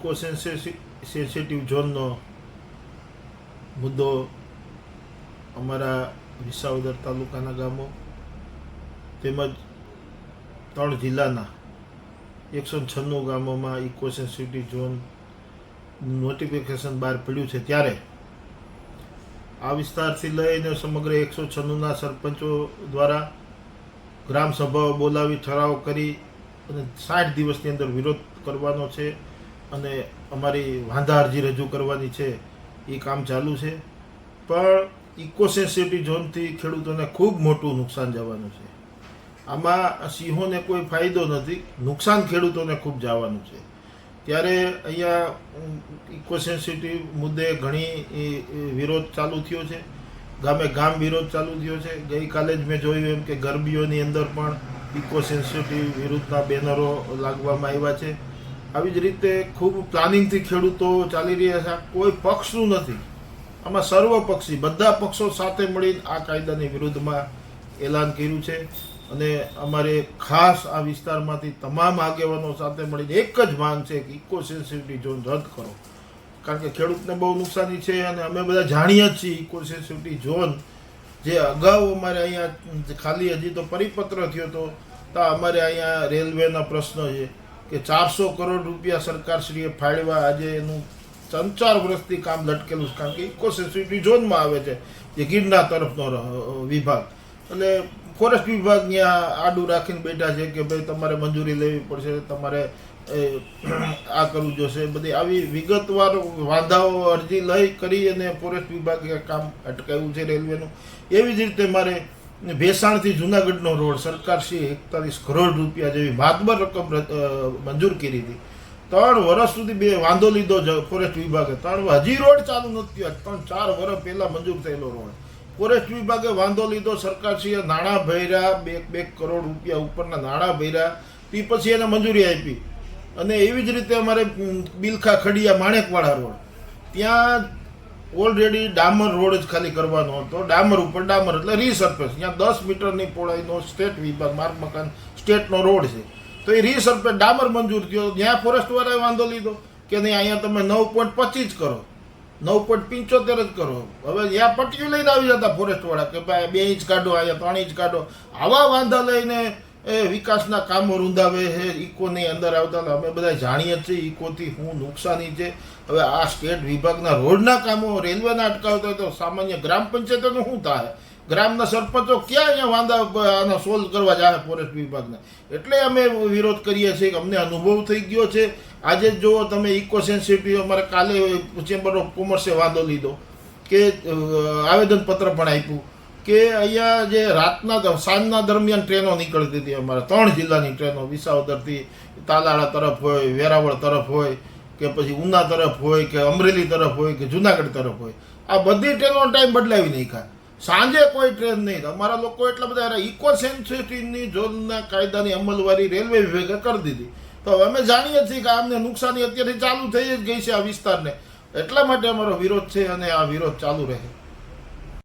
Eco sensitive ઝોનનો મુદ્દો અમારા વિસાવદર તાલુકાના ગામો તેમજ ત્રણ જિલ્લાના એકસો છન્નું ગામોમાં ઇકો સેન્સિટિવ ઝોન નોટિફિકેશન બહાર પડ્યું છે. ત્યારે આ વિસ્તારથી લઈને સમગ્ર એકસો છન્નુંના સરપંચો દ્વારા ગ્રામ સભાઓ બોલાવી ઠરાવ કરી અને સાઠ દિવસની અંદર વિરોધ કરવાનો છે. અને અમારી વાંધા અરજી રજૂ કરવાની છે, એ કામ ચાલુ છે. પણ ઇકો સેન્સિટિવ ઝોનથી ખેડૂતોને ખૂબ મોટું નુકસાન જવાનું છે. આમાં સિંહોને કોઈ ફાયદો નથી, નુકસાન ખેડૂતોને ખૂબ જવાનું છે. ત્યારે અહીંયા ઇકો સેન્સિટિવ મુદ્દે ઘણી વિરોધ ચાલુ થયો છે. ગામે ગામ વિરોધ ચાલુ થયો છે. ગઈકાલે જ મેં જોયું એમ કે ગરબીઓની અંદર પણ ઇકો સેન્સિટિવ વિરુદ્ધના બેનરો લાગવામાં આવ્યા છે. આવી જ રીતે ખૂબ પ્લાનિંગથી ખેડૂતો ચાલી રહ્યા છે. કોઈ પક્ષનું નથી. આમાં સર્વપક્ષી બધા પક્ષો સાથે મળીને આ કાયદાની વિરુદ્ધમાં એલાન કર્યું છે અને અમારે ખાસ આ વિસ્તારમાંથી તમામ આગેવાનો સાથે મળીને એક જ માંગ છે કે ઇકો સેન્સિટિવ ઝોન રદ કરો. કારણ કે ખેડૂતને બહુ નુકસાની છે અને અમે બધા જાણીએ જ છીએ ઇકો સેન્સિટિવ ઝોન જે અગાઉ અમારે અહીંયા ખાલી હજી તો પરિપત્ર થયો હતો તો અમારે અહીંયા રેલવેના પ્રશ્ન છે. કે ચારસો કરોડ રૂપિયા સરકારશ્રીએ ફાળવ્યા. આજે એનું ત્રણ ચાર વર્ષથી કામ લટકેલું છે. કારણ કે ઇકોસેસિટી ઝોનમાં આવે છે. જે ગિરનાર તરફનો વિભાગ. એટલે ફોરેસ્ટ વિભાગ ત્યાં આડું રાખીને બેઠા છે કે ભાઈ તમારે મંજૂરી લેવી પડશે, તમારે આ કરવું જોશે. બધી આવી વિગતવાર વાંધાઓ અરજી લઈ કરી અને ફોરેસ્ટ વિભાગે કામ અટકાવ્યું છે રેલવેનું. એવી જ રીતે મારે ભેસાણથી જુનાગઢનો રોડ સરકારશ્રીએ એકતાલીસ કરોડ રૂપિયા જેવી માતબર રકમ મંજૂર કરી હતી. ત્રણ વર્ષ સુધી બે વાંધો લીધો ફોરેસ્ટ વિભાગે. ત્રણ હજી રોડ ચાલુ નથી થયો. ત્રણ, ચાર વર્ષ પહેલાં મંજૂર થયેલો રોડ. ફોરેસ્ટ વિભાગે વાંધો લીધો, સરકારશ્રીએ નાણાં ભર્યા, બે બે કરોડ રૂપિયા ઉપરના નાણાં ભર્યા તે પછી એને મંજૂરી આપી. અને એવી જ રીતે અમારે બિલખા ખડિયા માણેકવાળા રોડ. ત્યાં ઓલરેડી ડામર રોડ જ ખાલી કરવાનો હતો. ડામર ઉપર ડામર એટલે રીસર્ફેસ ત્યાં દસ મીટરની પહોળાઈનો સ્ટેટ વિભાગ, માર્ગ, મકાન સ્ટેટનો રોડ છે. તો એ રીસર્ફેસ ડામર મંજૂર થયો. ત્યાં ફોરેસ્ટવાળાએ વાંધો લીધો કે નહીં, અહીંયા તમે નવ પોઈન્ટ પચીસ કરો. નવ પોઈન્ટ પંચોતેર જ કરો. હવે ત્યાં પટ્ટીઓ લઈને આવી જતા ફોરેસ્ટવાળા કે ભાઈ બે ઇંચ કાઢો, અહીંયા ત્રણ ઇંચ કાઢો. આવા વાંધા લઈને એ વિકાસના કામો રૂંધાવે છે ઇકોની અંદર આવતા અમે બધા જાણીએ છીએ ઇકોથી શું નુકસાની છે. હવે આ સ્ટેટ વિભાગના રોડના કામો, રેલવેના અટકાવતા તો સામાન્ય ગ્રામ પંચાયતોનું શું થાય? ગ્રામના સરપંચો ક્યાં અહીંયા વાંધા આનો સોલ્વ કરવા જાય ફોરેસ્ટ વિભાગને? એટલે અમે વિરોધ કરીએ છીએ કે અમને અનુભવ થઈ ગયો છે. આજે જો તમે ઇકો સેન્સિટિવ, અમારે કાલે ચેમ્બર ઓફ કોમર્સે વાંધો લીધો કે આવેદનપત્ર પણ આપ્યું. કે અહીંયા જે રાતના સાંજના દરમિયાન ટ્રેનો નીકળતી હતી અમારે. ત્રણ જિલ્લાની ટ્રેનો, વિસાવદરથી તાલાળા તરફ હોય, વેરાવળ તરફ હોય, કે પછી ઉના તરફ હોય, કે અમરેલી તરફ હોય, કે જુનાગઢ તરફ હોય. આ બધી ટ્રેનો ટાઈમ બદલાવી નાખ્યા. સાંજે કોઈ ટ્રેન નહીં. અમારા લોકો એટલા બધા ઇકો સેન્સિટિવની ઝોનના કાયદાની અમલવારી રેલવે વિભાગે કરી દીધી. તો અમે જાણીએ છીએ કે આમને નુકસાની અત્યારથી ચાલુ થઈ જ ગઈ છે આ વિસ્તારને. એટલા માટે અમારો વિરોધ છે અને આ વિરોધ ચાલુ રહે.